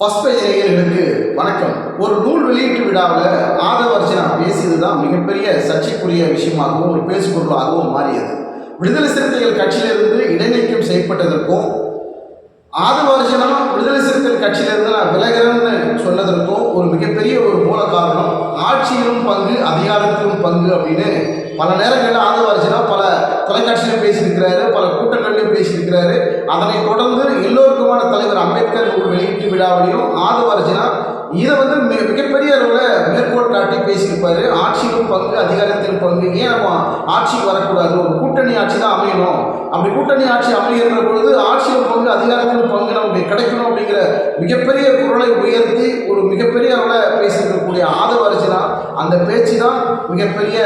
First page நேயர்களுக்கு வணக்கம். ஒரு நூல் வெளியீட்டு விழாவில் ஆதவர்ஜனா பேசியது தான் மிகப்பெரிய சர்ச்சைக்குரிய விஷயமாகவும் ஒரு பேசுபொருளாகவும் மாறியது. விடுதலை சிறுத்தைகள் கட்சியிலிருந்து இடைநீக்கம் செய்யப்பட்டதற்கும் ஆதவர்ஜனா விடுதலை சிறுத்தைகள் கட்சியிலிருந்து நான் விலகிறேன்னு சொன்னதற்கும் ஒரு மிகப்பெரிய ஒரு மூல காரணம் ஆட்சியிலும் பங்கு அதிகாரத்திலும் பங்கு அப்படின்னு பல நேரங்களில் ஆதவர்ஜனா பல தொலைக்காட்சியிலும் பேசியிருக்கிறாரு பல கூட்டங்களிலும் பேசியிருக்கிறாரு. அதனை தொடர்ந்து எல்லோருக்குமான தலைவர் அம்பேத்கர் நூல் வெளியீட்டு விழாவிலையும் ஆதவர்ஜனா இதை வந்து மிக மிகப்பெரிய அளவில் மேற்கோள் காட்டி பேசியிருப்பாரு. ஆட்சியிலும் பங்கு அதிகாரத்திலும் பங்கு. ஏன் நம்ம ஆட்சிக்கு வரக்கூடாது? ஒரு கூட்டணி ஆட்சி தான் அமையணும். அப்படி கூட்டணி ஆட்சி அமைகின்ற பொழுது ஆட்சியிலும் பங்கு அதிகாரத்திலும் பங்கு நமக்கு கிடைக்கணும் அப்படிங்கிற மிகப்பெரிய குரலை உயர்த்தி ஒரு மிகப்பெரிய அளவில் பேசியிருக்கக்கூடிய ஆதவர்ஜனா அந்த பேச்சு தான் மிகப்பெரிய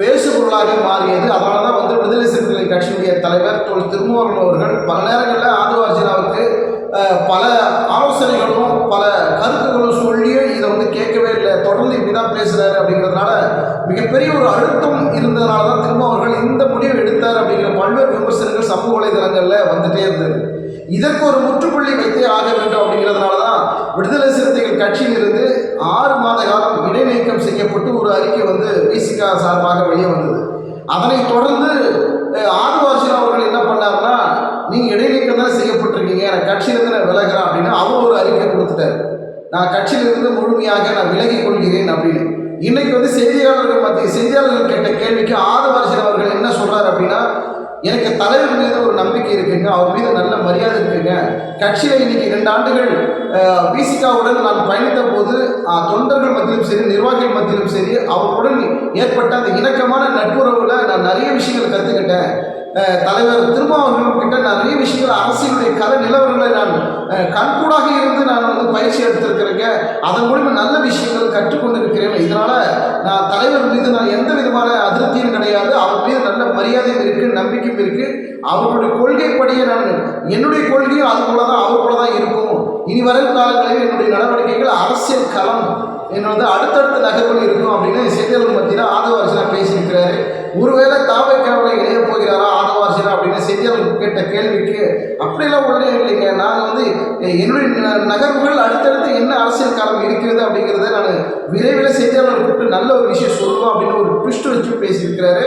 பேசுபொருளாக மாறியது. அதனால தான் வந்து விடுதலை சிறுத்தைகள் கட்சியுடைய தலைவர் தொல் திருமாவளவன் அவர்கள் பல நேரங்களில் ஆதவர்ஜனாவுக்கு அஹ், பல ஆலோசனைகளும் பல கருத்துக்களும் சொல்லியும் இதை வந்து கேட்கவே இல்லை. தொடர்ந்து இப்படி தான் பேசுகிறாரு அப்படிங்கிறதுனால மிகப்பெரிய ஒரு அழுத்தம் இருந்ததுனால தான் திரும்ப அவர்கள் இந்த முடிவு எடுத்தார் அப்படிங்கிற பல்வேறு விமர்சனங்கள் சமூக வலைதளங்களில் வந்துட்டே இருந்தது. இதற்கு ஒரு முற்றுப்புள்ளி வைத்தே ஆக வேண்டும் அப்படிங்கிறதுனால தான் விடுதலை சிறுத்தைகள் கட்சியிலிருந்து ஆறு மாத காலம் இடைநீக்கம் செய்யப்பட்டு ஒரு அறிக்கை வந்து விசிகா சார்பாக வெளியே வந்தது. அதனைத் தொடர்ந்து அஹ், அவர்கள் என்ன பண்ணார்னா நீங்கள் இடைநீக்கம் தான் செய்யப்பட்டிருக்கீங்க நான் கட்சியிலிருந்து நான் விலகிறேன் அப்படின்னு அவர் ஒரு அறிக்கை கொடுத்துட்டார். நான் கட்சியிலிருந்து முழுமையாக நான் விலகிக் கொள்கிறேன் அப்படின்னு. இன்னைக்கு வந்து செய்தியாளர்கள் மத்திய செய்தியாளர்கள் கேட்ட கேள்விக்கு ஆதவாசன் அவர்கள் என்ன சொல்கிறார் அப்படின்னா எனக்கு தலைவர் மீது இருக்குங்க அவர் மீது நல்ல மரியாதை இருக்குங்க. கட்சியில் இன்னைக்கு இரண்டு ஆண்டுகள் விசிகாவுடன் நான் பயணித்த போது தொண்டர்கள் மத்தியிலும் சரி நிர்வாகிகள் மத்தியிலும் சரி அவருடன் ஏற்பட்ட அந்த இணக்கமான நட்புறவுல நான் நிறைய விஷயங்கள் கற்றுக்கிட்டேன் தலைவர் திருமாவளவன் கிட்ட நிறைய விஷயங்கள் அரசியலுடைய கல நிலவரங்களை நான் கண்கூடாக இருந்து நான் வந்து பயிற்சி எடுத்திருக்கிறேங்க. அதன் மூலிமா நல்ல விஷயங்கள் கற்றுக்கொண்டிருக்கிறேன். இதனால் இதனால நான் தலைவர் மீது நான் எந்த விதமான அதிருப்தியும் கிடையாது. அவர் மீது நல்ல மரியாதையும் இருக்கு நம்பிக்கையும் இருக்கு. அவருடைய கொள்கைப்படியே நான் என்னுடைய கொள்கையும் அது போல தான் அவர் போல தான் இருக்கும். இனி வரும் காலங்களில் என்னுடைய நடவடிக்கைகள் அரசியல் களம். என்னோட அடுத்தடுத்த நகர்வுகள் இருக்கும் அப்படின்னு செய்தியாளர் மத்தியில் ஆதரவு பேசியிருக்கிறாரு கேட்ட கேள்விக்கு அப்படியெல்லாம் ஒன்றும் இல்லைங்க. நான் வந்து என்னுடைய நகர்வுகள் அடுத்தடுத்து என்ன அரசியல் காலம் இருக்கிறது அப்படிங்கிறத நான் விரைவில் செய்தியாளர் கூப்பிட்டு நல்ல ஒரு விஷயம் சொல்லுவோம் அப்படின்னு ஒரு ட்விஸ்ட் வச்சு பேசியிருக்கிறாரு.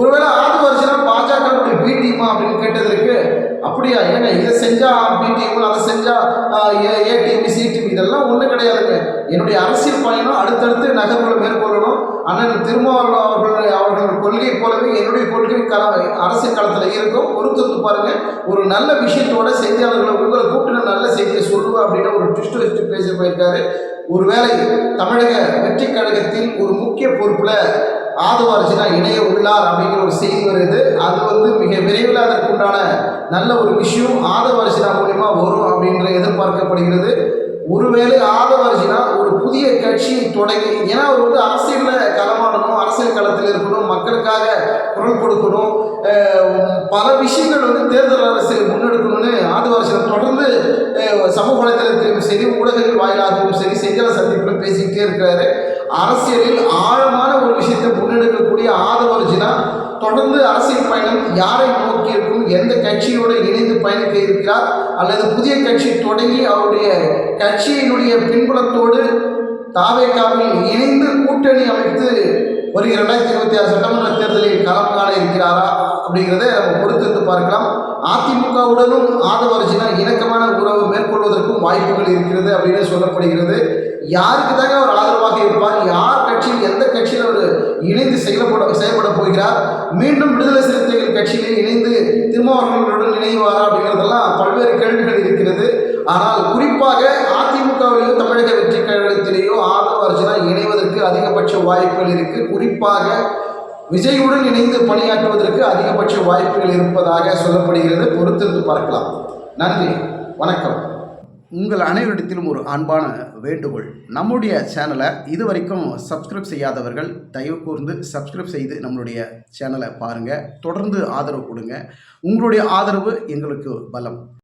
ஒருவேளை ஆறு வருஷம் பார்த்து செஞ்சா ஆஹ், இதெல்லாம் ஒன்றும் கிடையாதுங்க. என்னுடைய அரசியல் பயணம் அடுத்தடுத்து நகர்வுகளை மேற்கொள்ளணும். அண்ணன் திருமாவளவன் அவர்கள் அவர்கள் கொள்கை போலவே என்னுடைய கொள்கை கல அரசியல் களத்தில் இருக்கும். பொறுத்து பாருங்க. ஒரு நல்ல விஷயத்தோட செய்தியாளர்களை உங்களை கூப்பிட்டு நல்ல செய்தியை சொல்லுவேன் அப்படின்னு ஒரு ட்விஸ்ட் வச்சுட்டு பேசி போயிருக்காரு. ஒருவேளை தமிழக வெற்றி கழகத்தில் ஒரு முக்கிய பொறுப்பில் ஆதவார்ஜினா இணைய உள்ளார் அப்படிங்கிற ஒரு செய்தி வருது. அது வந்து மிக விரைவில் அதற்குண்டான நல்ல ஒரு விஷயம். ஆதவார்ஜினா மூலிமா வரும் அப்படின்ற எதிர்பார்க்கப்படுகிறது. ஒருவேளை ஆதவார்ஜினா ஒரு புதிய கட்சியை தொடங்கி ஏன்னா அவர் வந்து அரசியலில் களமாடணும் அரசியல் களத்தில் இருக்கணும் மக்களுக்காக குரல் கொடுக்கணும் பல விஷயங்கள் வந்து தேர்தல் அரசியல் முன்னெடுக்கணும்னு ஆதிவாசிகளை தொடர்ந்து சமூக வலைதளத்திலும் சரி ஊடகங்கள் வாயிலாகவும் சரி செய்தியாளர் சந்திப்பிலும் பேசிக்கிட்டே இருக்கிறாரு. அரசியலில் ஆழமான ஒரு விஷயத்தை முன்னெடுக்கக்கூடிய ஆதவர்ஜினா தொடர்ந்து அரசியல் பயணம் யாரை நோக்கி இருக்கும்? எந்த கட்சியோடு இணைந்து பயணிக்க இருக்கிறார்? அல்லது புதிய கட்சி தொடங்கி அவருடைய கட்சியினுடைய பின்புலத்தோடு தாவேக்காவில் இணைந்து கூட்டணி அமைத்து வருகிற ரெண்டாயிரத்தி இருபத்தி ஆறு சட்டமன்ற தேர்தலில் களம் காண இருக்கிறாரா அப்படிங்கிறத நம்ம பொறுத்திருந்து பார்க்கலாம். அதிமுகவுடனும் ஆதவர்ஜினா இணக்கமான உறவு கொள்வதற்கும் வாய்ப்புகள் இருக்கிறது அப்படின்னு சொல்லப்படுகிறது. யாருக்கு தாங்க அவர் ஆதரவாக இருப்பார்? யார் கட்சியில் எந்த கட்சியில் அவர் இணைந்து செயல்பட செயல்பட போகிறார்? மீண்டும் விடுதலை சிறுத்தைகள் கட்சியில் இணைந்து திருமாவளவர்களுடன் இணைவாரா அப்படிங்கிறதெல்லாம் பல்வேறு கேள்விகள் இருக்கிறது. ஆனால் குறிப்பாக அதிமுகவிலேயோ தமிழக வெற்றி கழகத்திலேயோ ஆதரவு அர்ஜுனா இணைவதற்கு அதிகபட்ச வாய்ப்புகள் இருக்கு. குறிப்பாக விஜயுடன் இணைந்து பணியாற்றுவதற்கு அதிகபட்ச வாய்ப்புகள் இருப்பதாக சொல்லப்படுகிறது. பொறுத்திருந்து பார்க்கலாம். நன்றி. வணக்கம். உங்கள் அனைவரிடத்திலும் ஒரு அன்பான வேண்டுகோள். நம்முடைய சேனலை இதுவரைக்கும் சப்ஸ்கிரைப் செய்யாதவர்கள் தயவு கூர்ந்து சப்ஸ்கிரைப் செய்து நம்மளுடைய சேனலை பாருங்கள் தொடர்ந்து ஆதரவு கொடுங்க. உங்களுடைய ஆதரவு எங்களுக்கு பலம்.